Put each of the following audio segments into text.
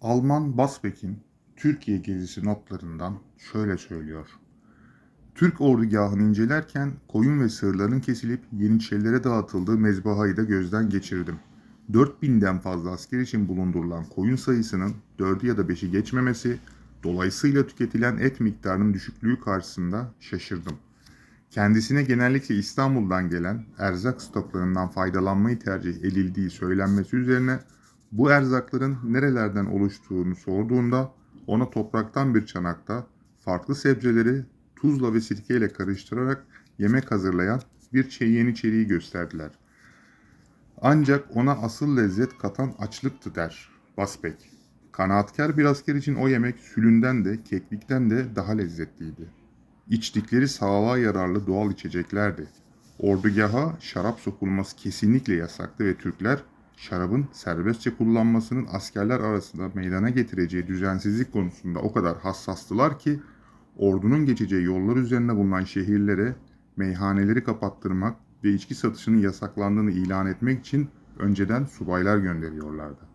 Alman Basbek'in Türkiye gezisi notlarından şöyle söylüyor. Türk ordugahını incelerken koyun ve sığırların kesilip Yeniçerilere dağıtıldığı mezbahayı da gözden geçirdim. 4000'den fazla asker için bulundurulan koyun sayısının 4'ü ya da 5'i geçmemesi, dolayısıyla tüketilen et miktarının düşüklüğü karşısında şaşırdım. Kendisine genellikle İstanbul'dan gelen erzak stoklarından faydalanmayı tercih edildiği söylenmesi üzerine bu erzakların nerelerden oluştuğunu sorduğunda ona topraktan bir çanakta farklı sebzeleri tuzla ve sirkeyle karıştırarak yemek hazırlayan bir çe- yeniçeriyi gösterdiler. Ancak ona asıl lezzet katan açlıktı der Basbek. Kanaatkar bir asker için o yemek sülünden de keklikten de daha lezzetliydi. İçtikleri sağlığa yararlı doğal içeceklerdi. Ordugaha şarap sokulması kesinlikle yasaktı ve Türkler şarabın serbestçe kullanmasının askerler arasında meydana getireceği düzensizlik konusunda o kadar hassastılar ki ordunun geçeceği yollar üzerine bulunan şehirlere meyhaneleri kapattırmak ve içki satışının yasaklandığını ilan etmek için önceden subaylar gönderiyorlardı.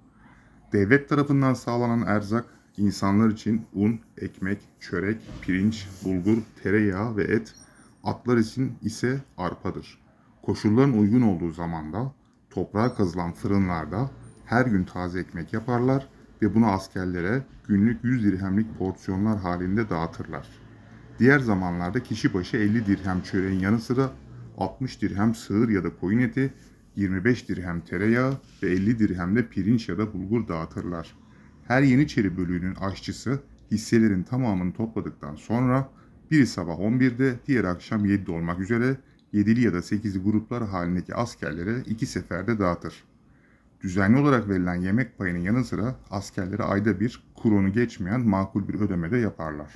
Devlet tarafından sağlanan erzak insanlar için un, ekmek, çörek, pirinç, bulgur, tereyağı ve et, atlar için ise arpadır. Koşulların uygun olduğu zamanda toprağa kazılan fırınlarda her gün taze ekmek yaparlar ve bunu askerlere günlük 100 dirhemlik porsiyonlar halinde dağıtırlar. Diğer zamanlarda kişi başı 50 dirhem çöreğin yanı sıra 60 dirhem sığır ya da koyun eti, 25 dirhem tereyağı ve 50 dirhem de pirinç ya da bulgur dağıtırlar. Her Yeniçeri bölüğünün aşçısı hisselerin tamamını topladıktan sonra biri sabah 11'de, diğer akşam 7'de olmak üzere 7'li ya da 8'li gruplar halindeki askerlere iki seferde dağıtır. Düzenli olarak verilen yemek payının yanı sıra askerlere ayda bir kuronu geçmeyen makul bir ödeme de yaparlar.